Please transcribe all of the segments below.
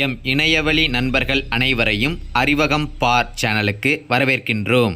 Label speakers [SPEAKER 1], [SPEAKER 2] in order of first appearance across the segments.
[SPEAKER 1] M இணையவழி நண்பர்கள் அனைவரையும் அறிவகம் பார் சேனலுக்கு வரவேற்கின்றோம்.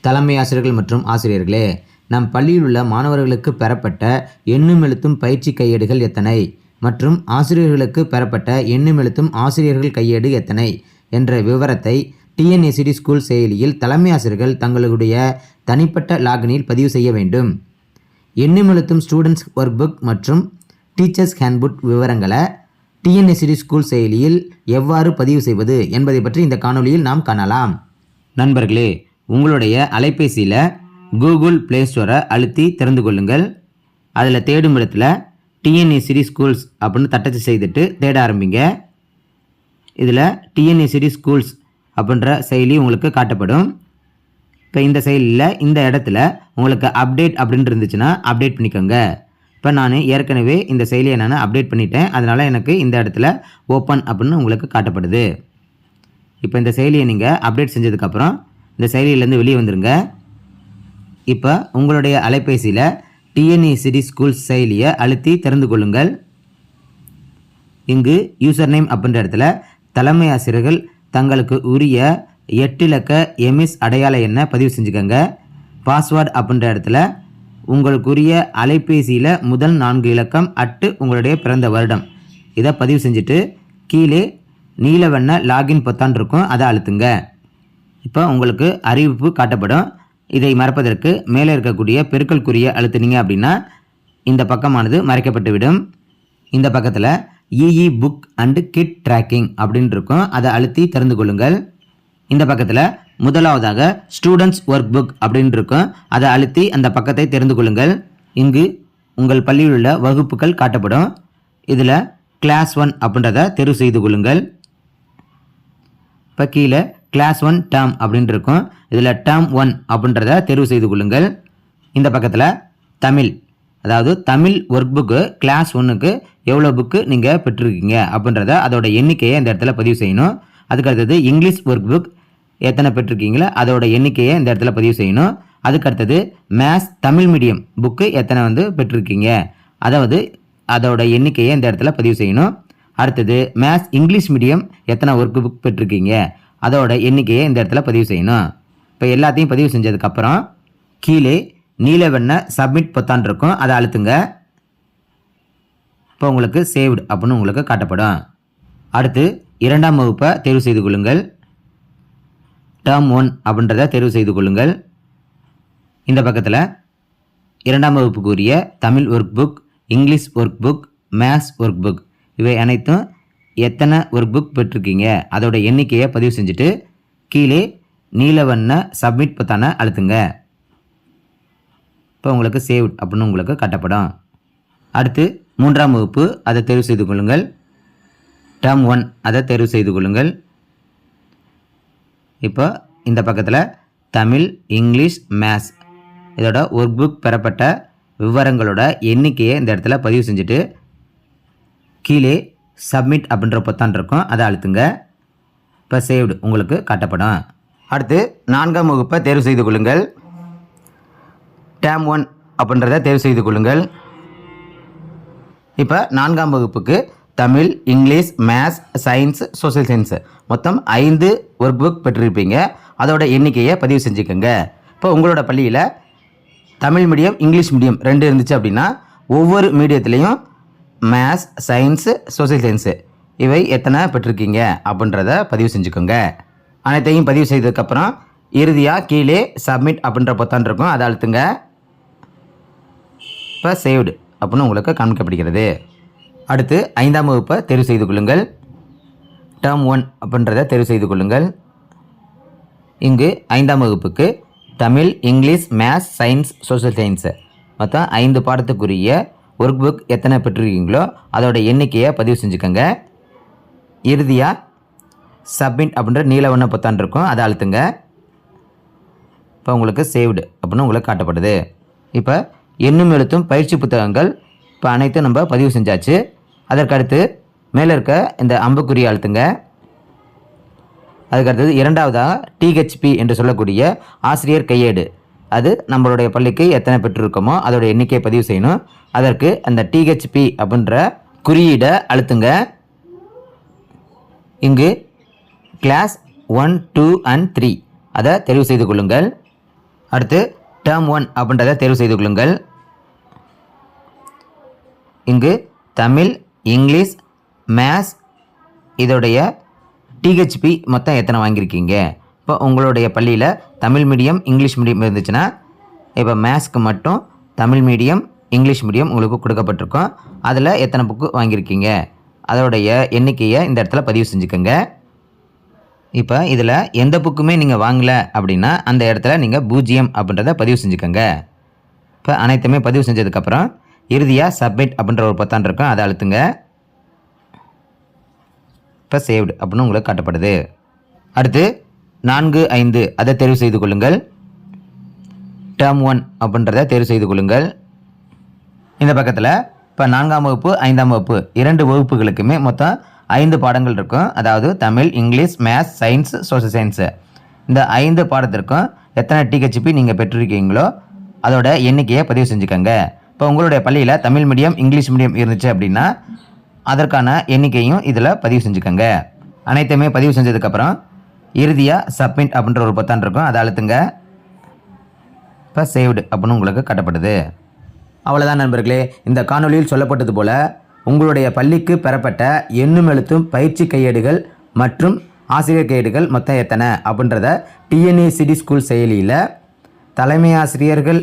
[SPEAKER 2] தலைமை ஆசிரியர்கள் மற்றும் ஆசிரியர்களே நம் பள்ளியில் உள்ள மாணவர்களுக்கு பெறப்பட்ட எண்ணும் எழுத்தும் பயிற்சி கையேடுகள் எத்தனை? மற்றும் ஆசிரியர்களுக்கு பெறப்பட்ட எண்ணும் எழுத்தும் ஆசிரியர்கள் கையேடு எத்தனை? என்ற விவரத்தை டிஎன்ஏசிடி ஸ்கூல் செயலியில் தலைமை ஆசிரியர்கள் தங்களுடைய தனிப்பட்ட லாகினில் பதிவு செய்ய வேண்டும். எண்ணும் எழுத்தும் ஸ்டூடெண்ட்ஸ் ஒர்க் புக் மற்றும் டீச்சர்ஸ் ஹேண்ட்புக் விவரங்களை டிஎன்எஸ்சிடி ஸ்கூல் செயலியில் எவ்வாறு பதிவு செய்வது என்பதை பற்றி இந்த காணொளியில் நாம் காணலாம். நண்பர்களே உங்களுடைய அலைபேசியில் கூகுள் ப்ளே ஸ்டோரை அழுத்தி திறந்து கொள்ளுங்கள். அதில் தேடும் இடத்துல டிஎன்ஏசிடி ஸ்கூல்ஸ் அப்படின்னு தட்டச்சு செய்துட்டு தேட ஆரம்பிங்க. இதில் டிஎன்எஸ்சிடி ஸ்கூல்ஸ் அப்படின்ற செயலி உங்களுக்கு காட்டப்படும். இப்போ இந்த செயலியில் இந்த இடத்துல உங்களுக்கு அப்டேட் அப்படின்ட்டு இருந்துச்சுன்னா அப்டேட் பண்ணிக்கோங்க. இப்போ நான் ஏற்கனவே இந்த செயலியை நான் அப்டேட் பண்ணிட்டேன். அதனால் எனக்கு இந்த இடத்துல ஓப்பன் அப்படின்னு உங்களுக்கு காட்டப்படுது. இப்போ இந்த செயலியை நீங்கள் அப்டேட் செஞ்சதுக்கப்புறம் இந்த செயலியிலேருந்து வெளியே வந்துடுங்க இப்போ உங்களுடைய அலைபேசியில் டிஎன்இசிடி ஸ்கூல் செயலியை அழுத்தி திறந்து கொள்ளுங்கள். இங்கு யூசர் நேம் அப்படின்ற இடத்துல தலைமை ஆசிரியர்கள் தங்களுக்கு உரிய எட்டு இலக்க எம்எஸ் அடையாள எண்ணை பதிவு செஞ்சுக்கோங்க. பாஸ்வேர்டு அப்படின்ற இடத்துல உங்களுக்குரிய அலைபேசியில் முதல் நான்கு இலக்கம் அட்டு உங்களுடைய பிறந்த வருடம். இதை பதிவு செஞ்சுட்டு கீழே நீல வண்ண லாகின் பொத்தான் இருக்கும் அதை அழுத்துங்க. இப்போ உங்களுக்கு அறிவிப்பு காட்டப்படும். இதை மறப்பதற்கு மேலே இருக்கக்கூடிய பெருக்கல் குறிய அழுத்துனீங்க அப்படின்னா இந்த பக்கமானது மறைக்கப்பட்டுவிடும். இந்த பக்கத்தில் E book and kit tracking அப்படின்னு இருக்கும். அதை அழுத்தி திறந்து கொள்ளுங்கள். இந்த பக்கத்தில் முதலாவதாக ஸ்டூடெண்ட்ஸ் ஒர்க் புக் அப்படின்னு இருக்கும் அதை அழுத்தி அந்த பக்கத்தை தெரிந்து கொள்ளுங்கள். இங்கு உங்கள் பள்ளியில் உள்ள வகுப்புகள் காட்டப்படும். இதில் கிளாஸ் ஒன் அப்படின்றத தெரிவு செய்து கொள்ளுங்கள். இப்போ கீழே கிளாஸ் ஒன் டேர்ம் அப்படின்னு இருக்கும் இதில் டேர்ம் ஒன் அப்படின்றத தெரிவு செய்து கொள்ளுங்கள். இந்த பக்கத்தில் தமிழ் அதாவது தமிழ் ஒர்க் புக்கு கிளாஸ் ஒன்றுக்கு எவ்வளோ புக்கு நீங்கள் பெற்றிருக்கீங்க அப்படின்றத அதோட எண்ணிக்கையை இந்த இடத்துல பதிவு செய்யணும். அதுக்கு அடுத்தது இங்கிலீஷ் ஒர்க் புக் எத்தனை பெற்றிருக்கீங்களோ அதோட எண்ணிக்கையை இந்த இடத்துல பதிவு செய்யணும். அதுக்கு அடுத்தது மேத்ஸ் தமிழ் மீடியம் புக்கு எத்தனை வந்து பெற்றிருக்கீங்க? அதாவது அதோட எண்ணிக்கையை இந்த இடத்துல பதிவு செய்யணும். அடுத்தது மேத்ஸ் இங்கிலீஷ் மீடியம் எத்தனை ஒர்க் புக் பெற்றிருக்கீங்க? அதோட எண்ணிக்கையை இந்த இடத்துல பதிவு செய்யணும். இப்போ எல்லாத்தையும் பதிவு செஞ்சதுக்கப்புறம் கீழே நீல வண்ண சப்மிட் பொத்தான் இருக்கும். அதை அழுத்துங்க. இப்போ உங்களுக்கு சேவ்டு அப்படின்னு உங்களுக்கு காட்டப்படும். அடுத்து இரண்டாம் வகுப்பை தேர்வு செய்து கொள்ளுங்கள். டேர்ம் ஒன் அப்படின்றத தேர்வு செய்து கொள்ளுங்கள். இந்த பக்கத்தில் இரண்டாம் வகுப்புக்குரிய Tamil work book English work book maths work book இவை அனைத்தும் எத்தனை ஒர்க் புக் பெற்றிருக்கீங்க? அதோட எண்ணிக்கையை பதிவு செஞ்சுட்டு கீழே நீல வண்ண சப்மிட் பத்தான அழுத்துங்க. இப்போ உங்களுக்கு சேவ் அப்படின்னு உங்களுக்கு கட்டப்படும். அடுத்து மூன்றாம் வகுப்பு அதை தேர்வு செய்து கொள்ளுங்கள். டேர்ம் ஒன் அதை தேர்வு செய்து கொள்ளுங்கள். இப்போ இந்த பக்கத்தில் தமிழ் இங்கிலீஷ் மேத்ஸ் இதோட ஒர்க் புக் பெறப்பட்ட விவரங்களோட எண்ணிக்கையை இந்த இடத்துல பதிவு செஞ்சுட்டு கீழே சப்மிட் அப்படின்ற பொத்தான் இருக்கும். அதை அழுத்துங்க. இப்போ சேவ்டு உங்களுக்கு காட்டப்படும். அடுத்து நான்காம் வகுப்பை தேர்வு செய்து கொள்ளுங்கள். டேம் ஒன் அப்படின்றத தேர்வு செய்து கொள்ளுங்கள். இப்போ நான்காம் வகுப்புக்கு Tamil English maths science social science. மொத்தம் ஐந்து ஒர்க் புக் பெற்றிருப்பீங்க. அதோட எண்ணிக்கையை பதிவு செஞ்சுக்கோங்க. இப்போ உங்களோட பள்ளியில் தமிழ் மீடியம் இங்கிலீஷ் மீடியம் ரெண்டு இருந்துச்சு அப்படின்னா ஒவ்வொரு மீடியத்துலேயும் மேத்ஸ் சயின்ஸு சோஷியல் சயின்ஸு இவை எத்தனை பெற்றிருக்கீங்க அப்படின்றத பதிவு செஞ்சுக்கோங்க. அனைத்தையும் பதிவு செய்ததுக்கப்புறம் இறுதியாக கீழே சப்மிட் அப்படின்ற பொத்தான் இருக்கும். அதை அழுத்துங்க. இப்போ சேவ்டு அப்படின்னு உங்களுக்கு காமிக்கப்படுகிறது அடுத்து ஐந்தாம் வகுப்பை தெரிவு செய்து கொள்ளுங்கள். டேர்ம் ஒன் அப்படின்றத தெரிவு செய்து கொள்ளுங்கள். இங்கு ஐந்தாம் வகுப்புக்கு Tamil English maths science social science மொத்தம் ஐந்து பாடத்துக்குரிய ஒர்க் புக் எத்தனை பெற்றிருக்கீங்களோ அதோட எண்ணிக்கையை பதிவு செஞ்சுக்கோங்க. இறுதியாக சப்மிட் அப்படின்ற நீல வண்ண பொத்தான் இருக்கும் அதை அழுத்துங்க. இப்போ உங்களுக்கு சேவ்டு அப்படின்னு உங்களுக்கு காட்டப்படுது. இப்போ எண்ணும் எழுத்தும் பயிற்சி புத்தகங்கள் இப்போ அனைத்தும் நம்ம பதிவு செஞ்சாச்சு. அதற்கடுத்து மேலே இருக்க இந்த அம்புக்குறி அழுத்துங்க. அதுக்கடுத்தது இரண்டாவதாக டிஹெச்பி என்று சொல்லக்கூடிய ஆசிரியர் கையேடு. அது நம்மளுடைய பள்ளிக்கு எத்தனை பெற்றிருக்கோமோ அதோட எண்ணிக்கையை பதிவு செய்யணும். அதற்கு அந்த டிஹெச்பி அப்படின்ற குறியீடை அழுத்துங்க. இங்கு class one two and three அதை தெரிவு செய்து கொள்ளுங்கள். அடுத்து டேர்ம் ஒன் அப்படின்றத தெரிவு செய்து கொள்ளுங்கள். இங்கு தமிழ் இங்கிலீஷ் மேத்ஸ் இதோடைய டிஹெச்பி மொத்தம் எத்தனை வாங்கியிருக்கீங்க? இப்போ உங்களுடைய பள்ளியில் தமிழ் மீடியம் இங்கிலீஷ் மீடியம் இருந்துச்சுன்னா இப்போ மேத்ஸ்க்கு மட்டும் தமிழ் மீடியம் இங்கிலீஷ் மீடியம் உங்களுக்கு கொடுக்கப்பட்டிருக்கும். அதில் எத்தனை புக்கு வாங்கியிருக்கீங்க? அதோடைய எண்ணிக்கையை இந்த இடத்துல பதிவு செஞ்சுக்கோங்க. இப்போ இதில் எந்த புக்குமே நீங்கள் வாங்கலை அப்படின்னா அந்த இடத்துல நீங்கள் பூஜ்ஜியம் அப்படின்றத பதிவு செஞ்சுக்கோங்க. இப்போ அனைத்துமே பதிவு செஞ்சதுக்கப்புறம் இறுதியாக சப்மிட் அப்படின்ற ஒரு பொத்தான் இருக்கும். அதை அழுத்துங்க. இப்போ சேவ்டு அப்படின்னு உங்களுக்கு காட்டப்படுது. அடுத்து நான்கு ஐந்து அதை தேர்வு செய்து கொள்ளுங்கள். டேர்ம் ஒன் அப்படின்றத தேர்வு செய்து கொள்ளுங்கள். இந்த பக்கத்தில் இப்போ நான்காம் வகுப்பு ஐந்தாம் வகுப்பு இரண்டு வகுப்புகளுக்குமே மொத்தம் ஐந்து பாடங்கள் இருக்கும். அதாவது Tamil English maths science social science இந்த ஐந்து பாடத்திற்கும் எத்தனை டிஹெச்பி நீங்கள் பெற்றிருக்கீங்களோ அதோட எண்ணிக்கையை பதிவு செஞ்சுக்கோங்க. இப்போ உங்களுடைய பள்ளியில் தமிழ் மீடியம் இங்கிலீஷ் மீடியம் இருந்துச்சு அப்படின்னா அதற்கான எண்ணிக்கையும் இதில் பதிவு செஞ்சுக்கோங்க. அனைத்துமே பதிவு செஞ்சதுக்கப்புறம் இறுதியாக சப்மிட் அப்படின்ற ஒரு பொத்தான் இருக்கும். அதை அழுத்துங்க. இப்போ சேவ்டு அப்படின்னு உங்களுக்கு கட்டப்படுது. அவ்வளோதான் நண்பர்களே. இந்த காணொலியில் சொல்லப்பட்டது போல் உங்களுடைய பள்ளிக்கு பெறப்பட்ட எண்ணும் எழுத்தும் பயிற்சி கையேடுகள் மற்றும் ஆசிரியர் கையேடுகள் மொத்தம் எத்தனை? அப்படின்றத டிஎன்ஏ சிடி ஸ்கூல் செயலியில் தலைமை ஆசிரியர்கள்